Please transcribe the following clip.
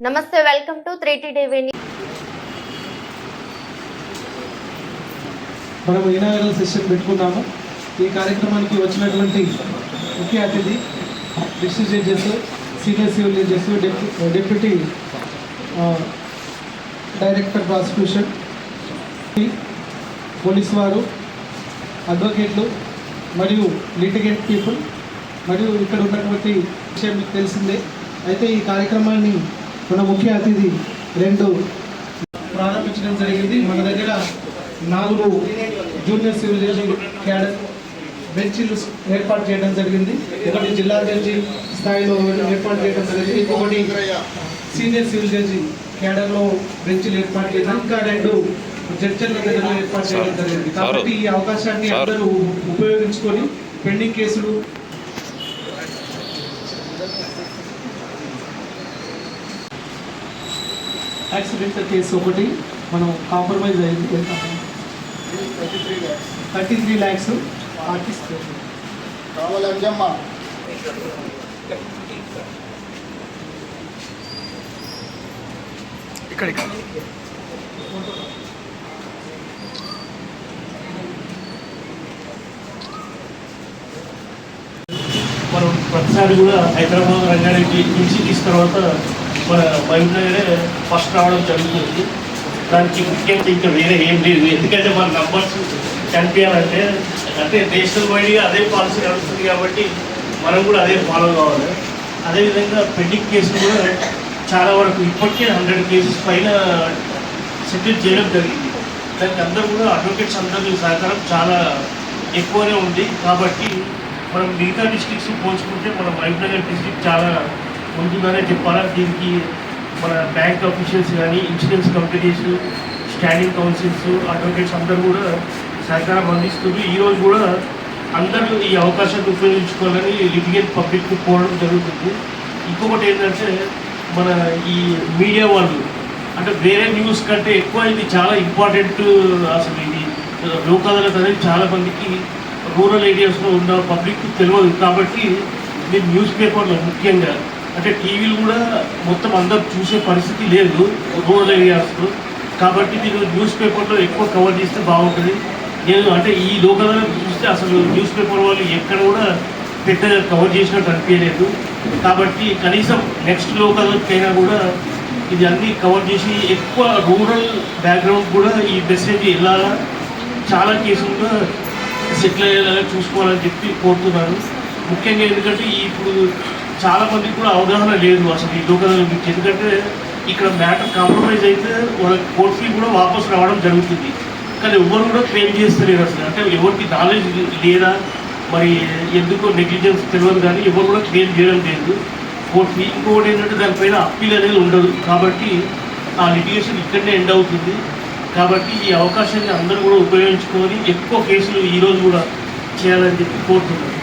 నమస్తే welcome to three T TV మనం inaugural session పెట్టుకున్నాము ఈ కార్యక్రమానికి వచ్చినటువంటి ముఖ్య అతిథి district judges senior civil judges deputy director prosecution police వారు అడ్వకేట్లు మరియు లిటిగెంట్ పీపుల్ మరియు ఇక్కడ ఉన్నటువంటి విషయం మీకు తెలిసిందే. అయితే ఈ కార్యక్రమాన్ని మన ముఖ్య అతిథి రెండు ప్రారంభించడం జరిగింది. మన దగ్గర నాలుగు జూనియర్ సివిల్ క్యాడర్ బెంచీలు ఏర్పాటు చేయడం జరిగింది. ఒకటి జిల్లా జడ్జి స్థాయిలో ఏర్పాటు చేయడం జరిగింది. ఇంకొకటి సీనియర్ సివిల్ జడ్జి క్యాడర్లో బెంచీలు ఏర్పాటు చేయడం. ఇంకా రెండు జడ్జిల దగ్గర ఏర్పాటు చేయడం జరిగింది. కాబట్టి ఈ అవకాశాన్ని అందరూ ఉపయోగించుకొని పెండింగ్ కేసులు యాక్సిడెంట్ కేసు ఒకటి మనం కాంప్రమైజ్ అయింది. ఎంత థర్టీ త్రీ ల్యాక్స్ ఆర్టిస్ట్. కావాలి అంజమ్మ మనం ప్రతిసారి కూడా హైదరాబాద్ రంగారెడ్డి తీసిన తర్వాత మన ఫస్ట్ రావడం జరుగుతుంది. దానికి ముఖ్యంగా ఇంకా వేరే ఏం లేదు. ఎందుకంటే మన నంబర్స్ చనిపోయాలంటే అంటే నేషనల్ వైడ్గా అదే పాలసీ నడుస్తుంది కాబట్టి మనం కూడా అదే ఫాలో కావాలి. అదేవిధంగా పెండింగ్ కేసులు కూడా చాలా వరకు ఇప్పటికే హండ్రెడ్ కేసెస్ పైన సెటిల్ చేయడం జరిగింది. దానికి అందరూ కూడా అడ్వకేట్స్ అందరి సహకారం చాలా ఎక్కువనే ఉంది. కాబట్టి మనం మిగతా డిస్ట్రిక్ట్స్ పోల్చుకుంటే మన మహబూబ్నగర్ డిస్ట్రిక్ట్ చాలా ముందుగానే చెప్పాలా దీనికి మన బ్యాంక్ ఆఫీషియల్స్ కానీ insurance companies standing counsels advocates అందరూ కూడా సహకారం అందిస్తుంది ఈరోజు కూడా అందరూ ఈ అవకాశాన్ని ఉపయోగించుకోవాలని లిటిగేట్ పబ్లిక్కి పోవడం జరుగుతుంది. ఇంకొకటి ఏంటంటే మన ఈ మీడియా వాళ్ళు అంటే వేరే న్యూస్ కంటే ఎక్కువ ఇది చాలా ఇంపార్టెంట్ అసలు ఇది. లోక్ అనేది చాలా మందికి రూరల్ ఏరియాస్లో ఉన్న పబ్లిక్ తెలియదు కాబట్టి ఇది న్యూస్ పేపర్లో ముఖ్యంగా అంటే టీవీలు కూడా మొత్తం అందరూ చూసే పరిస్థితి లేదు రూరల్ ఏరియాస్లో. కాబట్టి మీరు న్యూస్ పేపర్లో ఎక్కువ కవర్ చేస్తే బాగుంటుంది. నేను అంటే ఈ లోకల్ చూస్తే అసలు న్యూస్ పేపర్ వాళ్ళు ఎక్కడ కూడా పెద్దగా కవర్ చేసినట్టు అనిపించలేదు. కాబట్టి కనీసం నెక్స్ట్ లోక్ అయినా కూడా ఇది అన్ని కవర్ చేసి ఎక్కువ రూరల్ బ్యాక్గ్రౌండ్ కూడా ఈ మెసేజ్ వెళ్ళాలా? చాలా కేసులుగా సెటిల్ అయ్యేలాగా చూసుకోవాలని చెప్పి కోరుతున్నాను. ముఖ్యంగా ఎందుకంటే ఇప్పుడు చాలా మందికి కూడా అవగాహన లేదు అసలు ఈ లోకల్ గురించి. ఎందుకంటే ఇక్కడ మ్యాటర్ కాంప్రమైజ్ అయితే వాళ్ళ కోర్ట్ ఫీ కూడా వాపస్ రావడం జరుగుతుంది. కానీ ఎవరు కూడా క్లెయిమ్ చేస్తలేరు అసలు. అంటే ఎవరికి నాలెడ్జ్ లేదా మరి ఎందుకో నెగ్లిజెన్స్ తెలియదు కానీ ఎవరు కూడా క్లెయిమ్ చేయడం లేదు. కోర్ట్ ఫీ ఇంకొకటి ఏంటంటే దానిపైన అప్పీల్ అనేది ఉండదు. కాబట్టి ఆ లిటిగేషన్ ఇక్కడనే ఎండ్ అవుతుంది. కాబట్టి ఈ అవకాశాన్ని అందరూ కూడా ఉపయోగించుకొని ఎక్కువ కేసులు ఈరోజు కూడా చేయాలని చెప్పి కోరుతున్నాను.